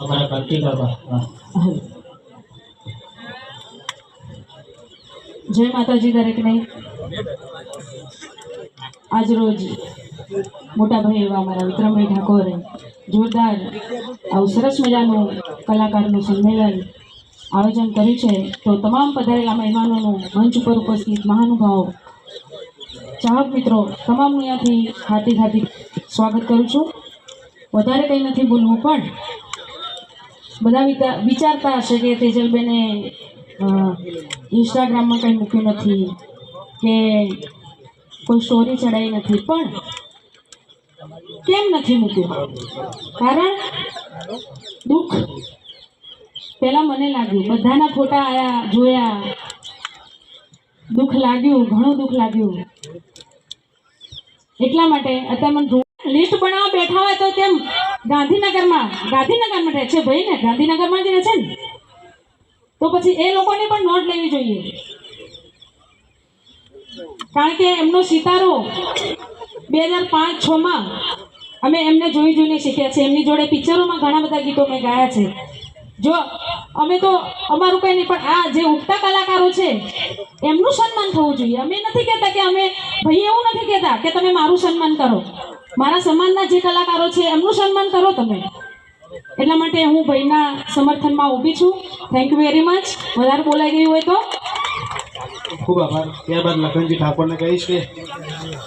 અમારા ભક્તિ બાબા જય માતાજી દરેકને આજ રોજ મોટા ભાઈ એવા અમારા વિક્રમભાઈ ઠાકોરે જોરદાર આવું સરસ મજાનું કલાકારનું સંમેલન આયોજન કર્યું છે. તો તમામ પધારેલા મહેમાનોનું મંચ ઉપર ઉપસ્થિત મહાનુભાવો, ચાહક મિત્રો તમામનું અહીંયાથી હાથી હાથી સ્વાગત કરું છું. વધારે કંઈ નથી બોલવું, પણ બધા વિચારતા હશે કે તેજલબેને ઇન્સ્ટાગ્રામમાં કંઈ મૂક્યું નથી કે કોઈ સ્ટોરી ચડાવી નથી, પણ કેમ નથી મૂક્યું? કારણ દુઃખ પહેલાં મને લાગ્યું, બધાના ફોટા આયા, જોયા, દુઃખ લાગ્યું, ઘણું દુઃખ લાગ્યું. એટલા માટે અત્યારે મને લિસ્ટ બનાવવા બેઠા હોય તો કેમ ગાંધીનગરમાં ગાંધીનગરમાં રહે છે ભાઈ ને, ગાંધીનગરમાં જ રહે છે ને? તો પછી એ લોકોને પણ નોટ લેવી જોઈએ. કારણ કે એમનો સિતારો બે હજાર પાંચ છમાં અમે એમને જોઈ જોઈને શીખ્યા છે એમની જોડે પિક્ચરોમાં ઘણા બધા ગીતો મેં ગાયા છે. જો અમે તો અમારું કંઈ નહીં, પણ આ જે ઉગતા કલાકારો છે, એમનું સન્માન થવું જોઈએ. અમે નથી કહેતા કે અમે ભાઈ એવું નથી કહેતા કે તમે મારું સન્માન કરો. મારા સમાજના જે કલાકારો છે એમનું સન્માન કરો તમે. એટલા માટે હું ભાઈના સમર્થનમાં ઊભી છું. થેન્ક યુ વેરી મચ વધારે બોલાઈ ગયું હોય તો. ખૂબ આભાર. ત્યારબાદ લખનજી ઠાકોરને કહીશ કે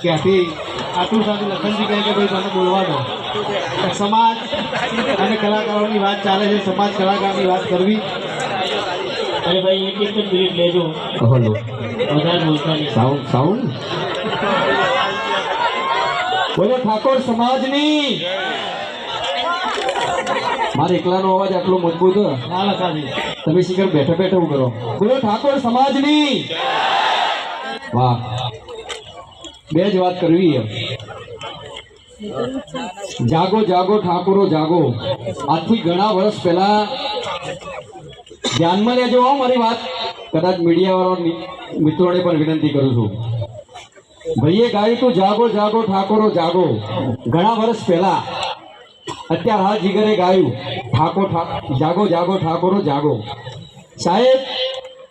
ક્યાંથી આટલું સાથે લખનજી કહે કે ભાઈ મને બોલવા દો. સમાજ અને કલાકારોની વાત ચાલે છે સમાજ કલાકારની વાત કરવી. અરે ભાઈ એક એક જ મિનિટ લેજો. હલો. વધારે બોલતા સાઉન્ડ સાઉન્ડ? બોલો ઠાકોર સમાજની. મારે એકલાનો અવાજ આટલો મજબૂત તમે શીખર બેઠા બેઠા એવું કરો બોલો ઠાકોર સમાજની. વાહ. બે જ વાત કરવી જાગો જાગો ઠાકોરો જાગો. આજથી ઘણા વર્ષ પહેલા ધ્યાનમાં લેજો મારી વાત. કદાચ મીડિયાવાળા મિત્રોને પણ વિનંતી કરું છું. ભાઈએ ગાયું તું જાગો જાગો, ઠાકોરો, જાગો. ઘણા વર્ષ પહેલા અત્યારે હા જીગરે ગાયું, ઠાકોર, ઠા- જાગો જાગો, ઠાકોરો, જાગો. સાહેબ,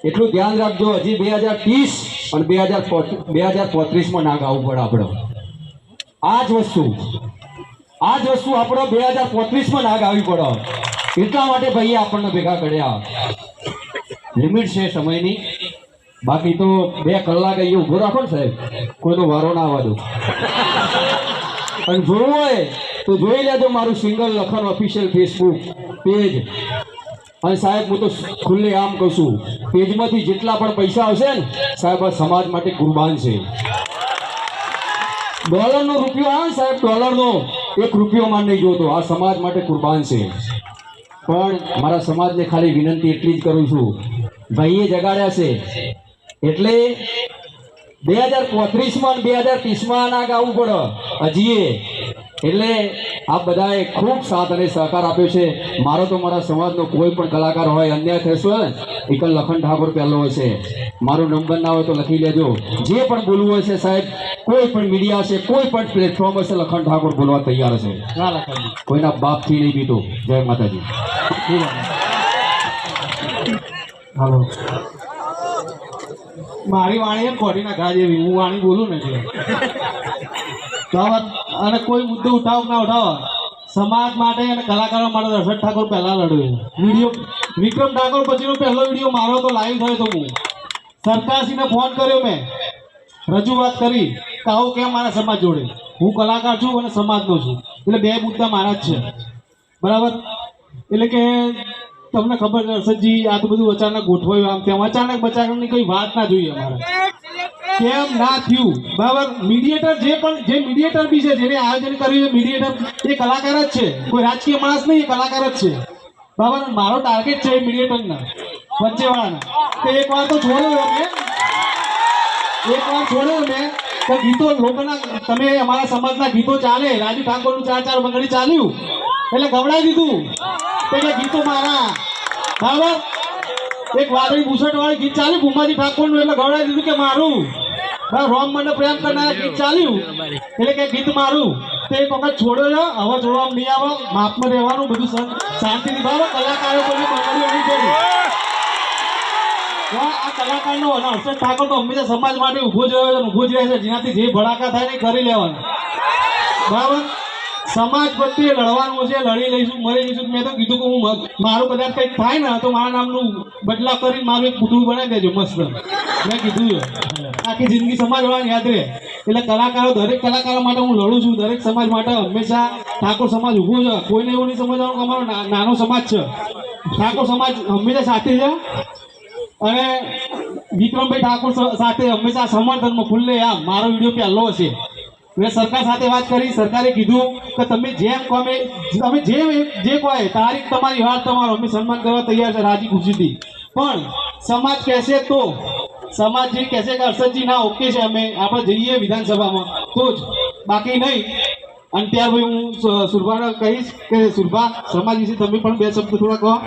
એટલું ધ્યાન રાખજો, હજી બે હજાર ત્રીસ અને બે હજાર બે હજાર પોત્રીસમાં ના ગાવું પડે આપણે. આ જ વસ્તુ આ જ વસ્તુ આપણે બે હજાર પોત્રીસમાં ના ગાવી પડે એટલા માટે ભાઈએ આપણને ભેગા કર્યા. લિમિટ છે સમયની. બાકી તો બે કલાક અહીંયા ઊભો રાખો ને સાહેબ. કોઈનો વારો ના આવવા દો. અને જોવું હોય તો જોઈ લેજો મારું single Lakhan official Facebook page અને સાહેબ, હું તો ખુલ્લે આમ કહું છું પેજમાંથી જેટલા પણ પૈસા આવશે ને, સાહેબ, આ સમાજ માટે કુરબાન છે. ડોલરનો રૂપિયો આવે ને સાહેબ, ડોલરનો એક રૂપિયો માં નહીં જોતો. આ સમાજ માટે કુરબાન છે. પણ મારા સમાજને ખાલી વિનંતી એટલી જ કરું છું. ભાઈએ જગાડ્યા છે. એટલે બે હજાર પોત્રીસમાં બે હજાર ત્રીસમાં ના ગાવું પડે. હજીએ એટલે આ બધાએ ખૂબ સાથ અને સહકાર આપ્યો છે. મારો તો મારા સમાજનો કોઈ પણ કલાકાર હોય અન્યાય થશે હોય ને એ લખન ઠાકોર પહેલો હશે મારો નંબર ના હોય તો લખી લેજો. જે પણ બોલવું હશે સાહેબ કોઈ પણ મીડિયા છે કોઈ પણ પ્લેટફોર્મ હશે લખન ઠાકોર બોલવા તૈયાર હશે. ના કોઈના બાપથી નહીં પીતો જય માતાજી. હાલો. મારી વાણી એમ ખોટી ના ઘા જેવી, હું વાણી બોલું ને અને કોઈ મુદ્દો ઉઠાવ ના ઉઠાવ. સમાજ માટે અને કલાકારો માટે દર્શક ઠાકોર પહેલા લડ્યું વીડિયો, વિક્રમ ઠાકોર પછીનો પહેલો વીડિયો મારો તો લાઈવ થયો તો હું. સરકારશ્રીને ફોન કર્યો મેં. રજૂઆત કરી કે આવું કેમ મારા સમાજ જોડે? હું કલાકાર છું અને સમાજનો છું. એટલે બે મુદ્દા મારા જ છે. બરાબર? એટલે કે તમને ખબર છે હર્ષદજી આ તો બધું અચાનક ગોઠવાયું આમ તેમ. અચાનક બચાવવાની કોઈ વાત ના જોઈએ અમારે. કેમ ના થયું? બરાબર મીડિયેટર જે પણ જે મીડિયેટર બી છે, જેને આયોજન કર્યું છે મીડિયેટર એ કલાકાર જ છે. કોઈ રાજકીય માણસ નહીં, એ કલાકાર જ છે. બરાબર, મારો ટાર્ગેટ છે મીડિયેટર મીડિયેટરના વચ્ચેવાળાના. તો એક વાર તો છોડ્યો મેં એક વાર છોડ્યો મેં તો ગીતો લોકોના તમે અમારા સમાજના ગીતો ચાલે, રાજુ ઠાકોરનું ચાર ચાર બંગડી ચાલ્યું. એટલે ગવડાવી દીધું. કે ગીતો મારા બરાબર એક વાદળી બુસટ વાળું ગીત ચાલ્યું ભૂમાજી ઠાકોરનું એટલે ગવડાવી દીધું કે મારું. રોમ મને પ્રેમ કરનારા ગીત ચાલ્યું, એટલે કે ગીત મારું. તે એક વખત છોડો લો હવે જોવામાં નહીં આવે. માપમાં રહેવાનું, બધું શાંતિ શાંતિથી ભાવો કલાકારો કોઈ મંગળી નહીં. કરી આ કલાકારનો અને હર્ષદ ઠાકોર તો હંમેશા સમાજ માટે ઊભો જ રહ્યો છે ઊભો જ રહે છે. જેનાથી જે ભડાકા થાય ને કરી લેવાના. બરાબર? સમાજ પ્રત્યે લડવાનું છે, લડી લઈશું, મરી લઈશું મેં તો કીધું કે હું મારું કદાચ કંઈક થાય ને, તો મારા નામનું બદલા કરીને મારું એક પૂતળું બનાવી દેજો, મસ્ત. મેં કીધું આખી જિંદગી સમાજ યાદ રહે. એટલે કલાકારો, દરેક કલાકારો માટે હું લડું છું. દરેક સમાજ માટે હંમેશા ઠાકોર સમાજ ઊભો છે. કોઈને એવું નહીં સમજવાનું કે અમારો નાનો સમાજ છે. ઠાકોર સમાજ હંમેશા સાથે છે. અને વિક્રમભાઈ ઠાકોર સાથે હંમેશા સમર્થનમાં ખુલ્લે આમ. મારો વીડિયો પહેલો છે મેં સરકાર સાથે વાત કરી, સરકારે કીધું કે તમે જેમ કહો અમે તમે જે જે કહો તારીખ તમારી વાત તમારો, અમે સન્માન કરવા તૈયાર છે, રાજી ખુશીથી. પણ સમાજ કહેશે તો, સમાજ જે કહેશે કે હર્ષદજી, ના ઓકે છે, અમે આપણે જઈએ વિધાનસભામાં. તો જ. બાકી નહીં. અને ત્યાર પછી હું સુરભાને કહીશ કે સુરભા, સમાજ વિશે તમે પણ બે શબ્દ થોડા કહો.